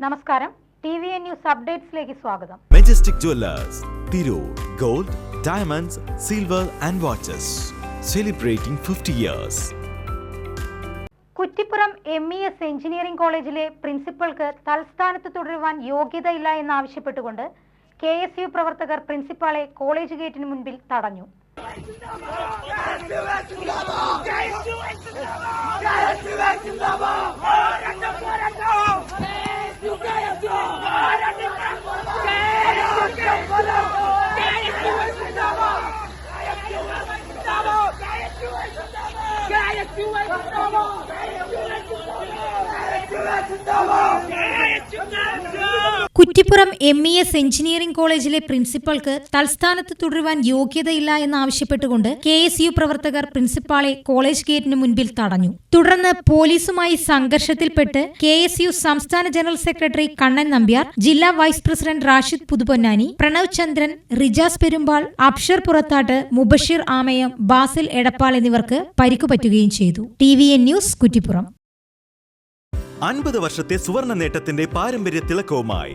നമസ്കാരം T V N news അപ്ഡേറ്റ്സിലേക്ക് സ്വാഗതം Majestic jewellers Tirur gold diamonds silver and watches celebrating fifty years Kuttippuram M E S engineering കോളേജിലെ പ്രിൻസിപ്പൾക്ക് തൽസ്ഥാനത്ത് തുടരുവാൻ യോഗ്യതയില്ല എന്നാവശ്യപ്പെട്ടുകൊണ്ട് കെ എസ് യു പ്രവർത്തകർ പ്രിൻസിപ്പാളെ കോളേജ് ഗേറ്റിന് മുൻപിൽ തടഞ്ഞു Let's do it. Let's do it. Let's do it. Let's do Kuttippuram M E S engineering കോളേജിലെ പ്രിൻസിപ്പൾക്ക് തൽസ്ഥാനത്ത് തുടരുവാൻ യോഗ്യതയില്ല എന്നാവശ്യപ്പെട്ടുകൊണ്ട് കെ എസ് യു പ്രവർത്തകർ പ്രിൻസിപ്പാളെ കോളേജ് ഗേറ്റിന് മുൻപിൽ തടഞ്ഞു. തുടർന്ന് പോലീസുമായി സംഘർഷത്തിൽപ്പെട്ട് കെ എസ് യു സംസ്ഥാന ജനറൽ സെക്രട്ടറി കണ്ണൻ നമ്പ്യാർ ജില്ലാ വൈസ് പ്രസിഡന്റ് റാഷിദ് പുതുപൊന്നാനി പ്രണവ് ചന്ദ്രൻ റിജാസ് പെരുമ്പാൾ അബ്ഷർ പുറത്താട്ട് മുബഷീർ ആമയം ബാസിൽ എടപ്പാൾ എന്നിവർക്ക് പരിക്കുപറ്റുകയും ചെയ്തു. T V N news Kuttippuram. അൻപത് വർഷത്തെ സുവർണ നേട്ടത്തിന്റെ പാരമ്പര്യ തിളക്കവുമായി